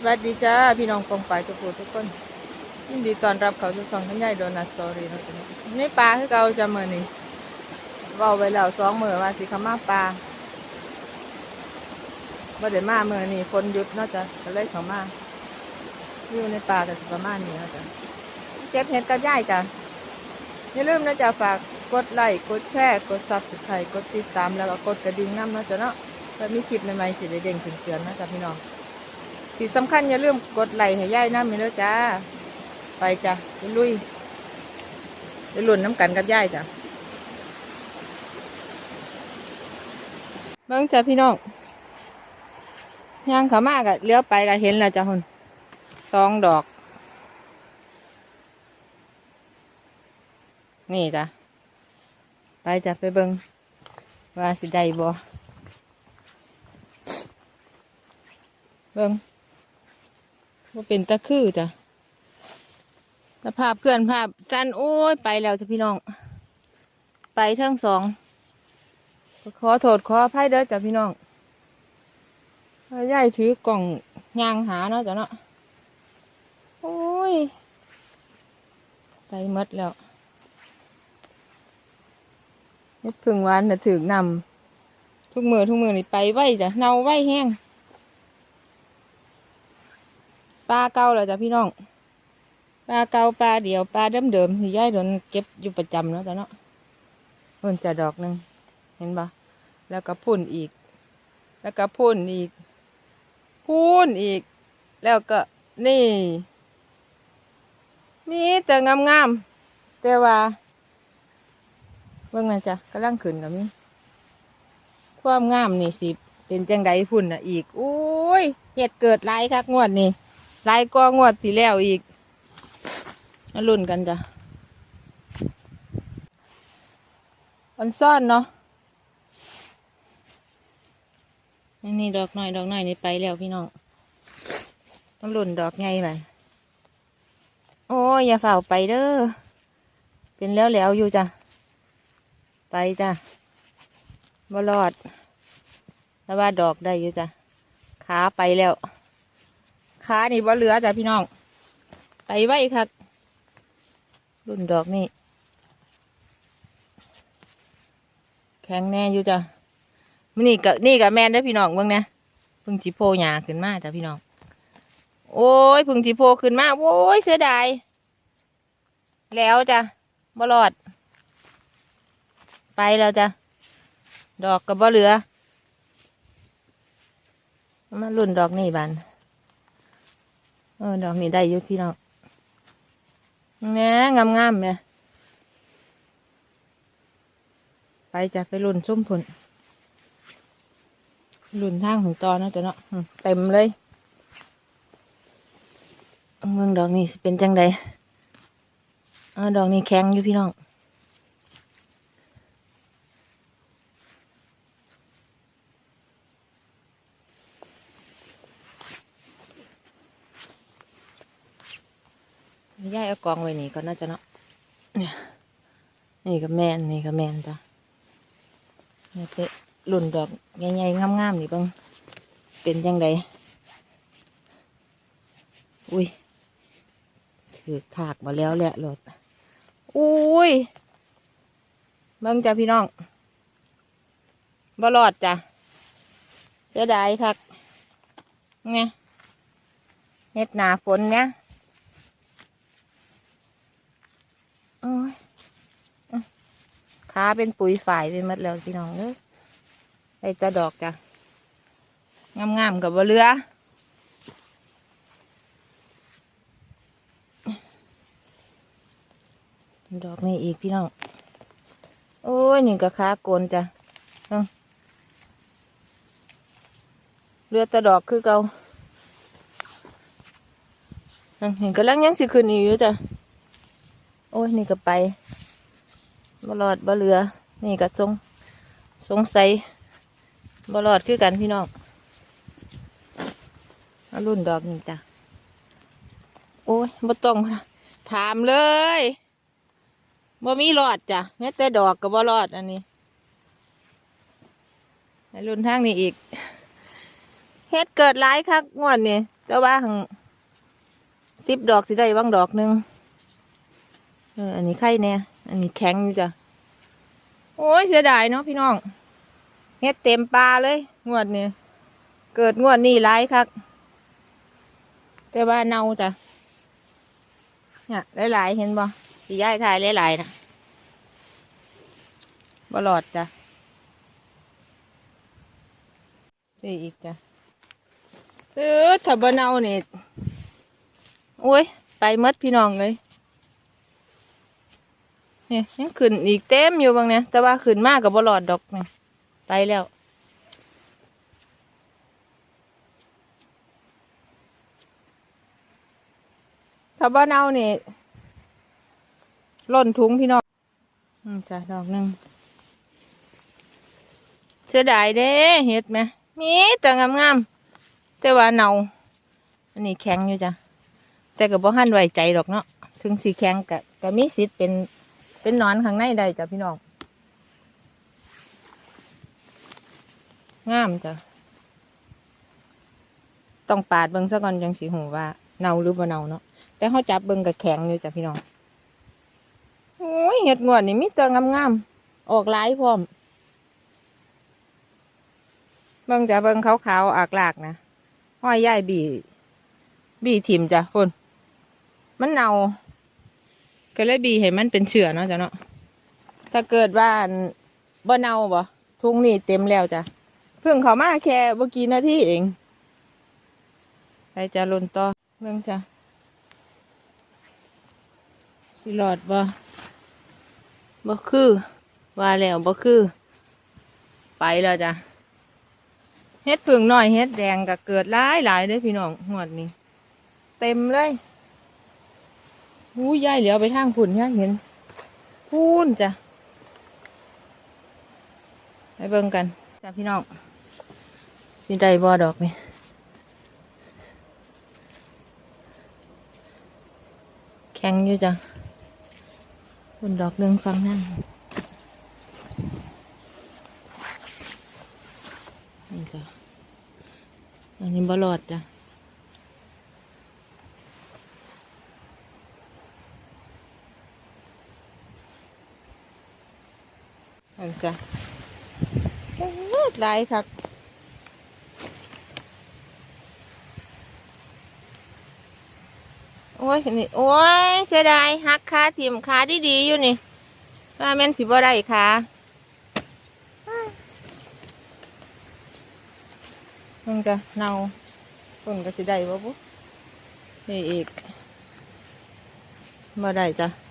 สวัสดีจ้าพี่น้องกองฝ่ายทุกทุกคนยินดีต้อนรับเขาทุกช่องทั้งใหญ่โดนัทสตอรี่นะจ๊ะนี่ปลาคือเกาจะมือนี่เว้าไว้แล้วสองมือว่าสิขามาปลาบ่ได้มามือนี่ฝนหยุดเนาจะก็เลยเขามาอยู่ในป่าแต่สิประมาณนี้นะจ้ะเก็บเห็ดกับย่ายจ้ะอย่าลืมนะจ๊ะฝากกดไลค์กดแชร์กดซับสไครต์กดติดตามแล้วก็กดกระดิ่งน้ำนะจ้ะเนาะถ้ามีคลิปใหม่ๆสิได้เด้งถึงเตือนๆนะจ๊ะพี่น้อง ที่สำคัญอย่าลืมกดไลค์ให้ย่ายน้ำมีแล้วจ้า ไปจ้ะไปลุยไปลุ่นน้ำกันกับย่ายจ้ะเบิ่งจ้ะพี่น้องย่างขามากอะเลี้ยวไปก็เห็นแล้วจ้ะคนสองดอก นี่จ้ะ ไปจ้ะไปเบิ่งว่าสิได้บ่เบิ่ง ว่าเป็นตะคือจ้ะสภาพเพื่อนภาพสั้นโอ้ยไปแล้วจ้ะพี่น้อง ไปทั้งสอง ขอโทษขออภัยเด้อจ้ะพี่น้องยายถือกล่องยางหาเนาะจ้ะเนาะโอ้ยไปมดแล้วเฮ็ดพึ่งหวานน่ะถึกนำทุกมือทุกมือนี่ไปไว้จ้ะเน่าไว้แห้ง ปลาเก่าแล้วจ้ะพี่น้องปลาเก่าปลาเดียวปลาเดิมๆที่ยายโดนเก็บอยู่ประจำเนาะจ้ะเนาะเพิ่นจะดอกหนึ่งเห็นปะแล้วก็พุ่นอีก แล้วก็พุ่นอีก พุ่นอีก แล้วก็นี่มีแต่งามๆแต่ว่าเบิ่งนั่นจ้ะกำลังขึ้นกับมีความงามนี่สิเป็นจังใดพุ่นอะอีกอุ้ยเห็ดเกิดหลายคักงวดนี่ ลายกองวดสีแล้วอีกมาลุ้นกันจ้ะมันซ่อนเนาะอันนี่ดอกหน่อยดอกหน่อยนี่ไปแล้วพี่น้องต้องหลุ้นดอกไงไปโอ้ยอย่าเฝ่าไปเด้อเป็นแล้วแล้วอยู่จ้ะไปจ้ะบ่รอดแต่ว่าดอกได้อยู่จ้ะขาไปแล้ว ขานี่บ่เหลือจ้ะพี่น้อง ไปไว้ครับรุ่นดอกนี่ แข็งแน่อยู่จ้ะมนี่กับนี่กับแมนเด้พี่น้องเบิ่งเนี่ยพึ่งจิโพหยาขึ้นมาจ้ะพี่น้อง โอ้ยพึ่งจิโพขึ้นมา โอ้ยเสียดาย แล้วจ้ะบ่รอด ไปแล้วจ้ะ ดอกกับบ่เหลือ มารุ่นดอกนี่บาน เออดอกนี้ได้เยุพี่น้องแง่งามงามเนี่ยไปจะไปลุ่นส้มผลลุ่นทางของตอนเนาะจ๊ะเนาะเต็มเลยเมืองดอกนี้เป็นจังไดเออดอกนี้แข็งอยู่พี่น้อง ย่ายเอากองไว้นี่ก็น่าจะเนาะเนี่ยนี่ก็แม่นนี่ก็แม่นจ้ะนี่เปนลุ่นดอกใหญ่ๆงามๆนี่บ้างเป็นจังใดอุ้ยถือถากมาแล้วแหละรถอุ้ยเบิ่งจ้ะพี่น้องบ่รอดจ้ะเสียดายคักเนี่ยเฮ็ดหนาฝนเนี่ย โอ้ยอะ ขาเป็นปุ๋ยฝ่ายไปหมดแล้วพี่น้องเอ้ยไอ้ตาดอกจ้ะงามๆกับบ่เรือดอกนี่อีกพี่น้อง โอ้ยนี่ก็ขาโกนจ้ะเรือตะดอกคือเกาเห็นกำลังยังสิขึ้นอีกอยู่จ้ะ อ้ยนี่ก็ไปบลอดบเรือ นี่ก็สงสงสัยบลอดคือกันพี่น้องอรุ่นดอกนี่จ้ะโอ้ยบ่ต้องถามเลยบ่มีรอดจ้ะแม้แต่ดอกก็บ่รอดอันนี้รุ่นทางนี้อีกเฮ็ดเกิดหลายคักงวดนี่แต่ว่างสิบดอกสิได้บางดอกหนึ่ง เอออันนี้ไข่เนี่ยอันนี้แข็งอยู่จ้ะ โอ้ยเสียดายเนาะพี่น้องเฮ็ดเต็มปลาเลย งวดนี้เกิดงวดนี้ร้ายคักแต่ว่าเน่าจ้ะเนี่ยหลายๆเห็นบ่สีย้ายทายหลายๆนะบลอดจ้ะนี่อีกจ้ะเออถ้าบ่เน่านี่โอ้ย ไปมดพี่น้องเลย เนี่ยยังขึ้นอีกเต็มอยู่บางเนี่ยแต่ว่าขึ้นมากกับบหลอดดอกเนี่ยไปแล้ว ถ้าบ้านเอานี่ล่นถุงพี่น้องอืมจ้ะดอกหนึ่งเสียดายเด้เห็ดไหมมีแต่งามๆแต่ว่าเนาอันนี้แข็งอยู่จ้ะแต่กับบ่หันไว้ใจดอกเนาะถึงสีแข็งกะกะมีสิทธิ์เป็น เป็นนอนข้างในได้จ้ะพี่น้องงามจ้ะต้องปาดเบิ่งซะก่อนจังสีหูว่าเนาหรือบ่เนาเนาะแต่เขาจับเบิ่งกับแข็งอยู่จ้ะพี่น้องโอ้ยเห็ดงวดนี่มีเตองงามๆออกหลายพร้อม เบิ่งจ้ะเบิ่งขาวๆอากลากนะห้อยย่ายบีบีถิ่มจ้ะคุณมันเนา ก็เลยบีให้มันเป็นเชื้อเนาะจ้ะเนาะถ้าเกิดว่าอันบ่เน่าบ่ทุ่งนี่เต็มแล้วจ้ะเพิ่งเขามาแค่เมื่อกี้นาทีเองไปจะลุนต่อเรื่องจ้ะสิหลอดบ่บ่คือว่าแล้วบ่คือ ไปแล้วจ้ะเฮ็ดผึ่งน้อยเฮ็ดแดงก็เกิดหลายหลายเลยพี่น้องหวดนี้ เต็มเลย อู้ยายเหลียวไปทางพุ่นย่าเห็นพูนจ้ะไปเบิ่งกันจ้ะพี่น้องสิได้บ่ดอกนี่แข็งอยู่จ้ะพุ่นดอกหนึ่งฟังนั่นนี่จ้ะอันนี้บ่รอดจ้ะ อันจ้ะโอ้ยหลายคักโอ้ยนี่โอ้ยเสียดายหักขาถิ่มขาดีดีๆอยู่นี่ว่าแม่นสิบ่ได้ขามันก็เน่าคนก็สิได้บ่ปุ๊นี่อีกบ่ได้จ้ะ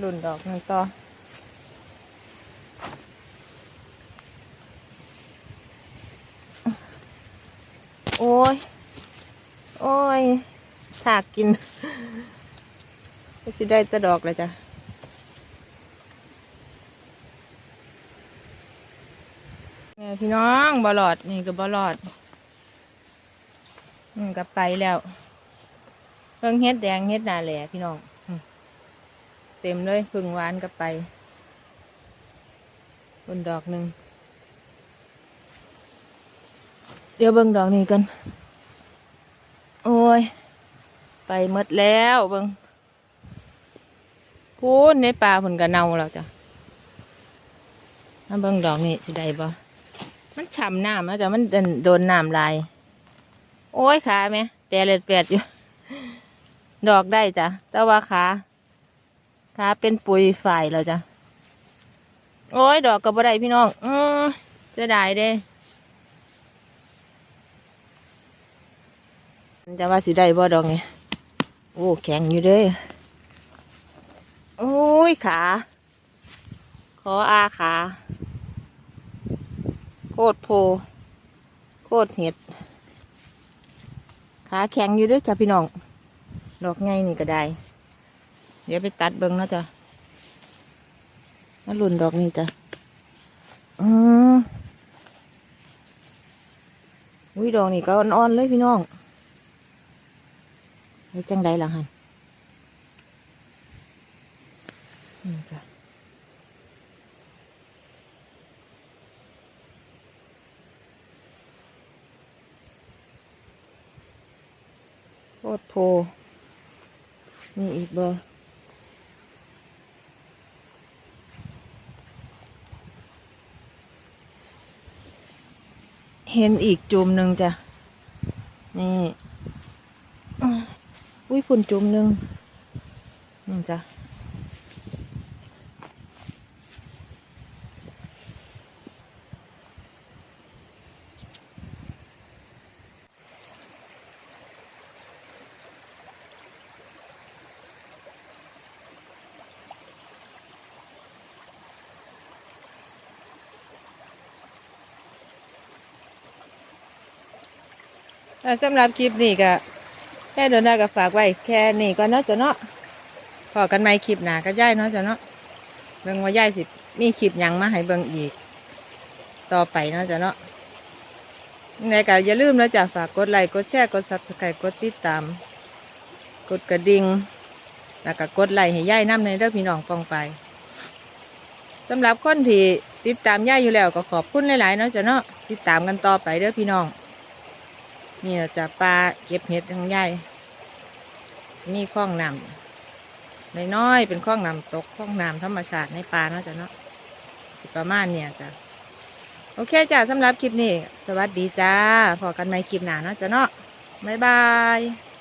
หลุ่นดอกนึ่งต่อโอ้ย โอ้ยถากกินก็สิได้จะดอกเลยจ้ะเนี่ยพี่น้องบอลอด นี่ก็บอลอดนี่ก็ไปแล้วเพิ่งเฮ็ดแดงเฮ็ดนาแหล่พี่น้อง เต็มเลยพึ่งหวานก็ไป บนดอกหนึ่ง เดี๋ยวเบิ่งดอกนี้กัน โอ้ย ไปหมดแล้วเบิ่งพูนในป่าผลกระเนาแล้วจ้ะมาเบิ่งดอกนี้สิได้บ่มันฉ่ำน้ำแล้วจ้ะมันโดนโดนน้ำลาย โอ้ยขาไหมแปรเล็ดแปดอยู่ ดอกได้จ้ะแต่ว่าขา ขาเป็นปุ๋ยฝ่ายแล้วจ้ะ โอ้ย ดอกกับบ่ไดพี่น้อง อือจะได้เด้จะว่าสิได้บ่ดอกนี่โอ้ แข็งอยู่เด้โอ้ย ขา ขออาขา โคตรโพ โคตรเห็ด ขาแข็งอยู่เด้วยจ้ะพี่น้อง ดอกไงนี่ก็ได้ เดี๋ยวไปตัดเบิ้งนะจ๊ะมาหลุนดอกนี่จ้ะอืออุ้ยดอกนี่ก็อ่อนๆเลยพี่น้องไฮ้จังไดล่ะฮันนี่จ้ะโคตรโพนี่อีกบ่ เห็นอีกจุ่มหนึ่งจ้ะ นี่ อุ้ยฝุ่นจุ่มหนึ่งนี่จ้ะ สำหรับคลิปนี้ก็แค่โดนได้ก็ฝากไว้ แค่นี้ก็เนาะจ้ะเนาะพอกันใหม่คลิปหนาก็ย่ายเนาะจ้ะเนาะเบิ่งว่าย่ายสิมีคลิปยังมาให้เบิ่งอีก ต่อไปเนาะจ้ะเนาะยังไงก็อย่าลืมนะจ้ะฝากกดไลค์กดแชร์กดซับสไครต์กดติดตาม กดกระดิ่งแล้วก็กดไลค์ให้ย่ายน้ำในเด้องพี่น้องปองไปสำหรับคนที่ติดตามย่ายอยู่แล้วก็ขอบคุณหลายๆเนาะจ้ะเนาะติดตามกันต่อไปเด้อพี่น้อง นี่เราจะปลาเก็บเห็ดของยายมีคลองน้ำน้อยๆเป็นคลองน้ำตกคลองน้ำธรรมชาติในป่าเนาะจ้ะเนาะสิประมาณเนี่ยจ้ะโอเคจ้ะสำหรับคลิปนี้ สวัสดีจ้าพอกันใหม่คลิปหน้าเนาะจ้ะเนาะบ๊ายบาย